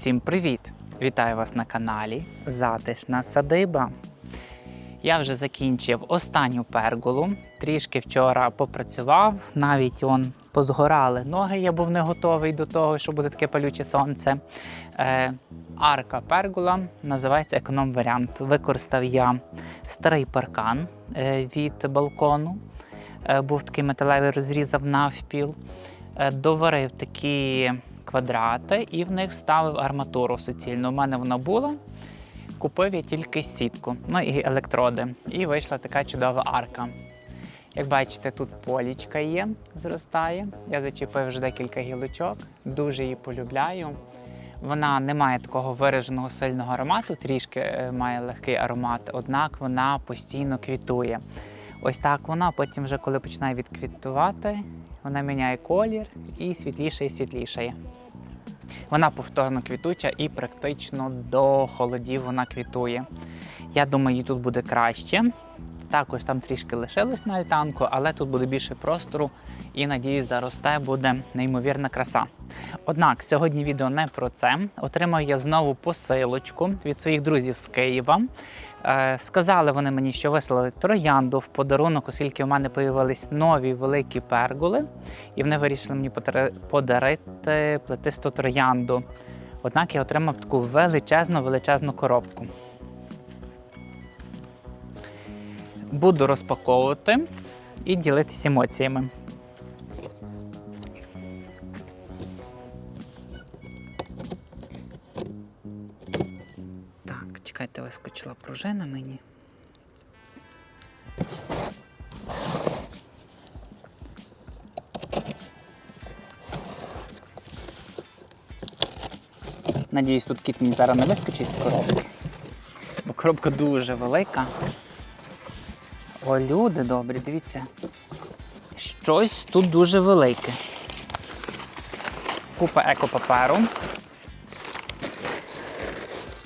Усім привіт! Вітаю вас на каналі Затишна садиба. Я вже закінчив останню перголу. Трішки вчора попрацював, навіть он позгорали ноги. Я був не готовий до того, що буде таке палюче сонце. Е, арка пергола називається економ-варіант. Використав я старий паркан е, від балкону. Е, був такий металевий розрізав навпіл. Е, доварив такі квадрати і в них ставив арматуру суцільну. У мене вона була. Купив я тільки сітку, ну і електроди. І вийшла така чудова арка. Як бачите, тут полічка є, зростає. Я зачепив вже декілька гілочок, дуже її полюбляю. Вона не має такого вираженого сильного аромату, трішки е, має легкий аромат, однак вона постійно квітує. Ось так вона, потім, вже коли починає відквітувати, вона міняє колір і світліше і світлішає. Вона повторно квітуча і практично до холодів вона квітує. Я думаю, їй тут буде краще. Також там трішки лишилось на альтанку, але тут буде більше простору і, надіюсь, заросте буде неймовірна краса. Однак сьогодні відео не про це. Отримав я знову посилочку від своїх друзів з Києва. Е, сказали вони мені, що вислали троянду в подарунок, оскільки в мене появились нові великі перголи, і вони вирішили мені подарити плетисту троянду. Однак я отримав таку величезну величезну коробку. Буду розпаковувати і ділитися емоціями. Так, чекайте, вискочила пружина мені. Надіюсь, тут кіт мені зараз не вискочить з коробки. Бо коробка дуже велика. О, люди добрі, дивіться. Щось тут дуже велике. Купа екопаперу.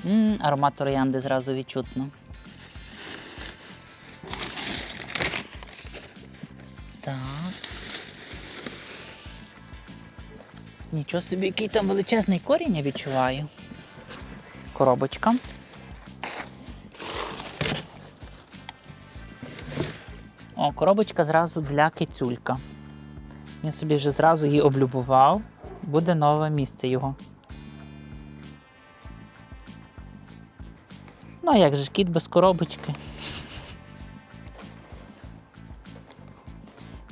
М, аромат троянди зразу відчутно. Так. Нічого собі, який там величезний корінь я відчуваю. Коробочка. О, коробочка зразу для кицюлька. Він собі вже зразу її облюбував. Буде нове місце його. Ну, а як же кіт без коробочки?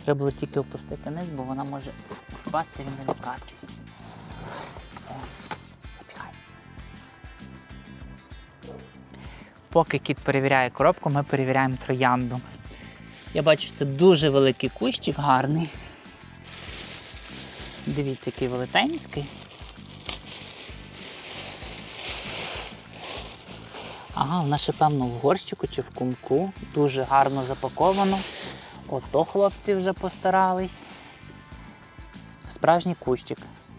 Треба було тільки опустити низ, бо вона може впасти і не лякатись. О, запіхай. Поки кіт перевіряє коробку, ми перевіряємо троянду. Я бачу, це дуже великий кущик, гарний. Дивіться, який велетенський. Ага, вона ще, певно, в горщику чи в кумку. Дуже гарно запаковано. Ото хлопці вже постарались. Справжній кущик.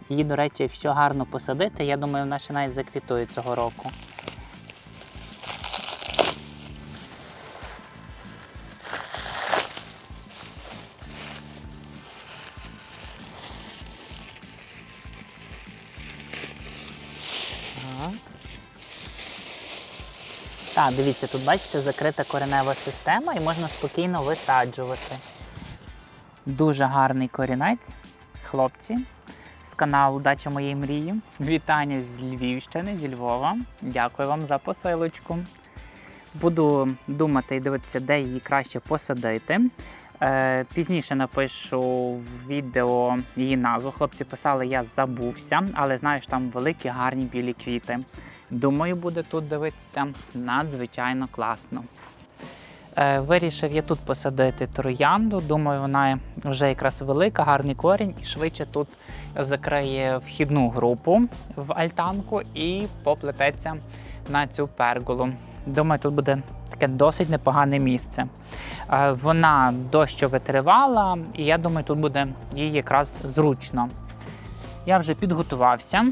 Її, до речі, якщо гарно посадити, я думаю, вона ще навіть заквітує цього року. Так, дивіться, тут бачите, закрита коренева система і можна спокійно висаджувати. Дуже гарний корінець, хлопці, з каналу Дача моєї мрії. Вітання з Львівщини, зі Львова. Дякую вам за посилочку. Буду думати і дивитися, де її краще посадити. Е, Пізніше напишу в відео її назву. Хлопці писали, я забувся, але знаю, що там великі гарні білі квіти. Думаю, буде тут дивитися надзвичайно класно. Е, Вирішив я тут посадити троянду. Думаю, вона вже якраз велика, гарний корінь і швидше тут закриє вхідну групу в альтанку і поплететься на цю перголу. Думаю, тут буде таке досить непогане місце. Е, Вона дощовитривала, і я думаю, тут буде їй якраз зручно. Я вже підготувався.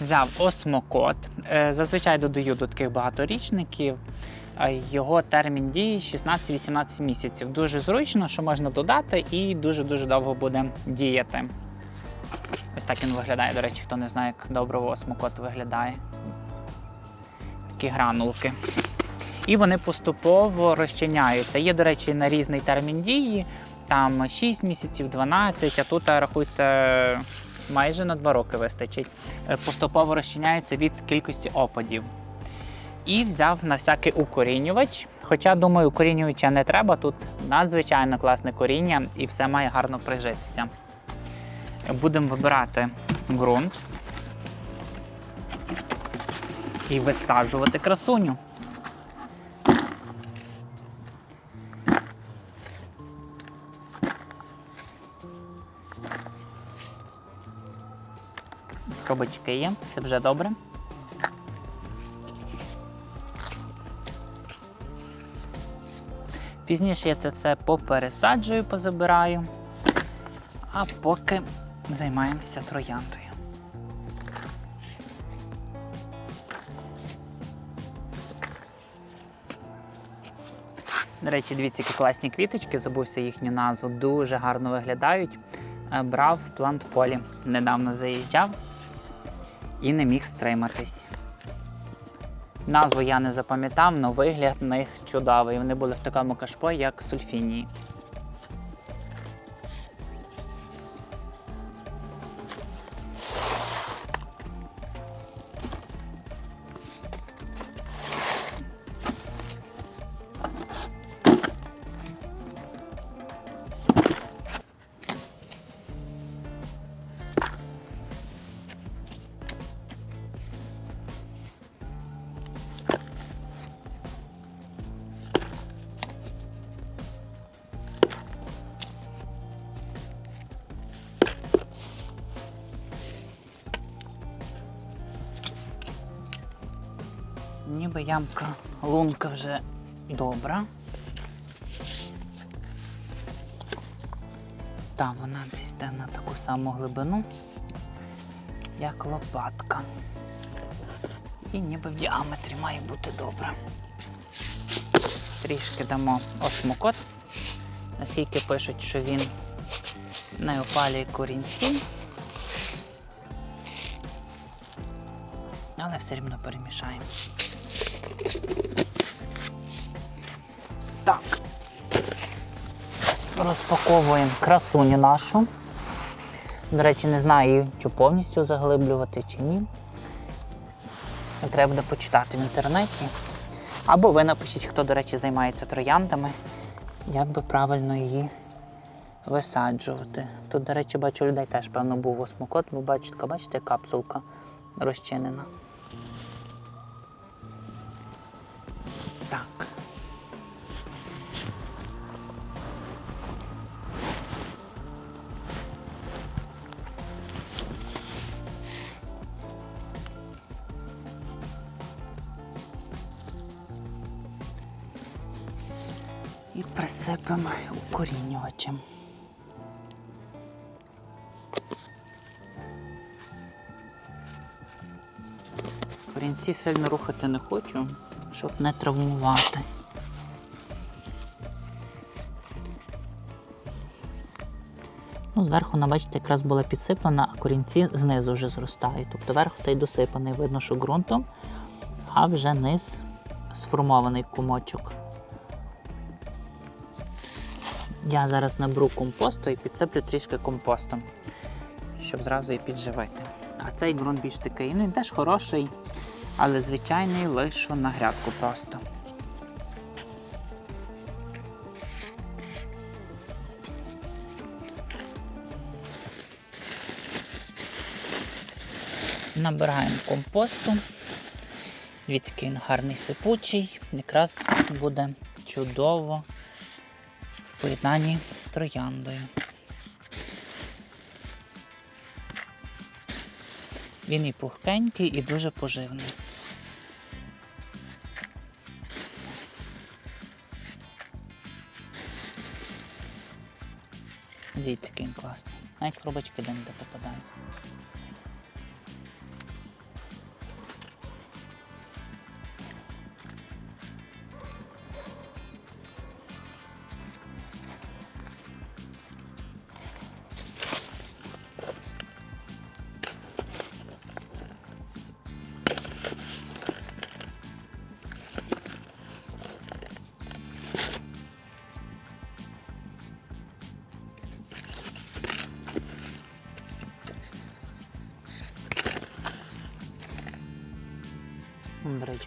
Взяв осмокот. Е, Зазвичай додаю до таких багаторічників. Е, Його термін дії 16-18 місяців. Дуже зручно, що можна додати, і дуже-дуже довго буде діяти. Ось так він виглядає. До речі, хто не знає, як добре осмокот виглядає. Такі гранулки. І вони поступово розчиняються. Є, до речі, на різний термін дії. Там 6 місяців, 12, а тут рахуйте майже на 2 роки вистачить. Е, Поступово розчиняються від кількості опадів. І взяв на всякий укорінювач. Хоча, думаю, укорінювача не треба. Тут надзвичайно класне коріння і все має гарно прижитися. Будемо вибирати ґрунт і висаджувати красуню. Хробочки є, це вже добре. Пізніше я це все попересаджую, позабираю, а поки займаємося трояндою. До речі, дивіться, які класні квіточки, забувся їхню назву, дуже гарно виглядають. Е, Брав в плантполі. Недавно заїжджав і не міг стриматись. Назву я не запам'ятав, але вигляд в них чудовий. Вони були в такому кашпо, як сульфінії. Ніби ямка, лунка вже добра. Та вона десь йде на таку саму глибину, як лопатка. І ніби в діаметрі має бути добре. Трішки дамо осмокот, наскільки пишуть, що він не опалює корінці. Але все рівно перемішаємо. Так. Розпаковуємо красуню нашу. До речі, не знаю, чи повністю заглиблювати, чи ні. Треба буде почитати в інтернеті. Або ви напишіть, хто, до речі, займається трояндами, як би правильно її висаджувати. Тут, до речі, бачу, людей теж, певно, був осмокот, бо бачите, бачите, капсулка розчинена. Присипемо укорінювачем. Корінці сильно рухати не хочу, щоб не травмувати. Ну, зверху, вона, бачите, якраз була підсиплена, а корінці знизу вже зростають. Тобто верх цей досипаний, видно, що ґрунтом, а вже низ сформований кумочок. Я зараз наберу компосту і підсиплю трішки компостом, щоб зразу і підживити. А цей ґрунт більш такий, ну він теж хороший, але звичайний лишу на грядку просто. Набираємо компосту. Дивіться, який він гарний сипучий, якраз буде чудово поєднанні з трояндою. Він і пухкенький, і дуже поживний. Дивіться, який він класний. Навіть коробочки де не попадає.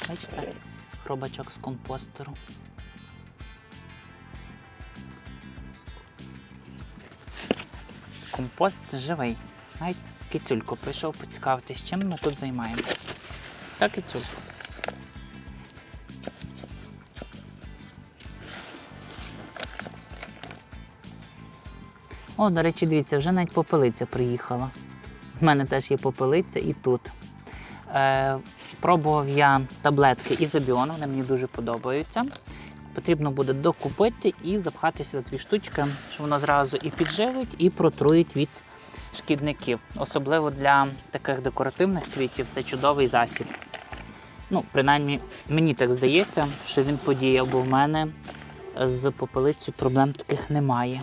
Бачите, хробачок з компостеру. Компост живий. Навіть кицюлько прийшов поцікавитись, чим ми тут займаємось. Так, кицюлько. О, до речі, дивіться, вже навіть попелиця приїхала. В мене теж є попелиця і тут. Е, пробував я таблетки ізобіон, вони мені дуже подобаються. Потрібно буде докупити і запхатися за дві штучки, що воно зразу і підживить, і протруїть від шкідників. Особливо для таких декоративних квітів це чудовий засіб. Ну, принаймні, мені так здається, що він подіяв, бо в мене з попелицею проблем таких немає.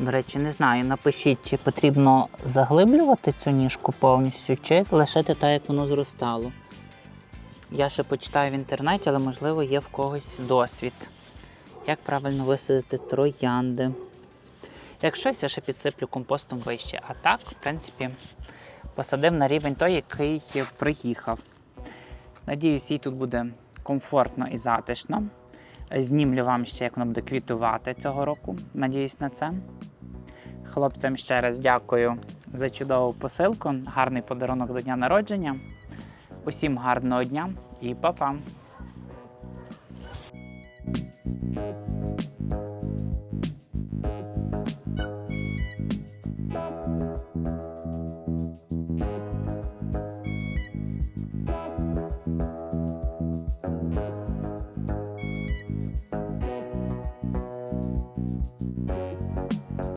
До речі, не знаю, напишіть, чи потрібно заглиблювати цю ніжку повністю, чи лишити так, як воно зростало. Я ще почитаю в інтернеті, але можливо є в когось досвід. Як правильно висадити троянди. Якщо я ще підсиплю компостом вище. А так, в принципі, посадив на рівень той, який приїхав. Надіюсь, їй тут буде комфортно і затишно. Знімлю вам ще, як воно буде квітувати цього року. Надіюсь на це. Хлопцям ще раз дякую за чудову посилку. Гарний подарунок до дня народження. Усім гарного дня і па-па!